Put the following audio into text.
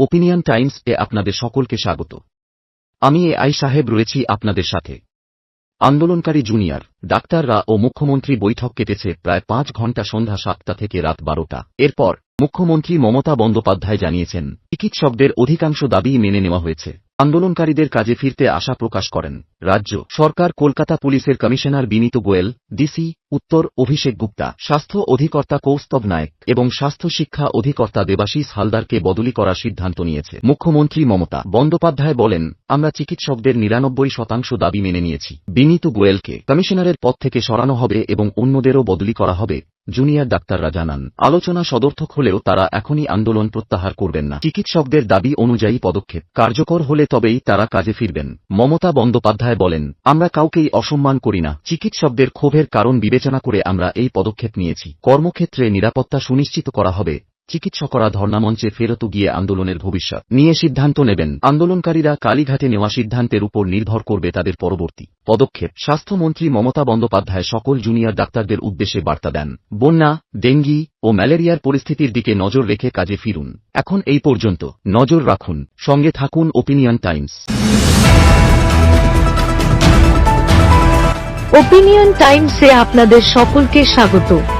Opinion Times এ আপনাদের সকলকে স্বাগত। আমি এ আই সাহেব রয়েছি আপনাদের সাথে। আন্দোলনকারী জুনিয়র, ডাক্তাররা ও মুখ্যমন্ত্রী বৈঠক কেটেছে প্রায় পাঁচ ঘণ্টা সন্ধ্যা সাতটা থেকে রাত বারোটা। এরপর মুখ্যমন্ত্রী মমতা বন্দ্যোপাধ্যায় জানিয়েছেন, চিকিৎসকদের অধিকাংশ দাবি মেনে নেওয়া হয়েছে। আন্দোলনকারীদের কাজে ফিরতে আশা প্রকাশ করেন। রাজ্য সরকার কলকাতা পুলিশের কমিশনার বিনীত গোয়েল, ডিসি, উত্তর অভিষেক গুপ্তা, স্বাস্থ্য অধিকর্তা কৌস্তব নায়ক এবং স্বাস্থ্য শিক্ষা অধিকর্তা দেবাশিস হালদারকে বদলি করার সিদ্ধান্ত নিয়েছে। মুখ্যমন্ত্রী মমতা বন্দ্যোপাধ্যায় বলেন, আমরা চিকিৎসকদের নিরানব্বই শতাংশ দাবি মেনে নিয়েছি। বিনীত গোয়েলকে কমিশনারের পদ থেকে সরানো হবে এবং অন্যদেরও বদলি করা হবে। জুনিয়র ডাক্তাররা জানান, আলোচনা সদর্থক হলেও তারা এখনই আন্দোলন প্রত্যাহার করবেন না। চিকিৎসকদের দাবি অনুযায়ী পদক্ষেপ কার্যকর হলে তবেই তারা কাজে ফিরবেন। মমতা বন্দ্যোপাধ্যায় বলেন, আমরা কাউকেই অসম্মান করি না। চিকিৎসকদের ক্ষোভের কারণ বিবেচনা করে আমরা এই পদক্ষেপ নিয়েছি। কর্মক্ষেত্রে নিরাপত্তা সুনিশ্চিত করা হবে। চিকিৎসকরা ধর্ণামঞ্চে ফেরত গিয়ে আন্দোলনের ভবিষ্যৎ নিয়ে সিদ্ধান্ত নেবেন। আন্দোলনকারীরা কালীঘাটে নেওয়া সিদ্ধান্তের উপর নির্ভর করবে তাদের পরবর্তী পদক্ষেপ। স্বাস্থ্যমন্ত্রী মমতা বন্দ্যোপাধ্যায় সকল জুনিয়র ডাক্তারদের উদ্দেশ্যে বার্তা দেন। বন্যা, ডেঙ্গি ও ম্যালেরিয়ার পরিস্থিতির দিকে নজর রেখে কাজে ফিরুন। এখন এই পর্যন্ত। নজর রাখুন। সঙ্গে থাকুন ওপিনিয়ন টাইমস। ওপিনিয়ন টাইমসে আপনাদের সকলকে স্বাগত।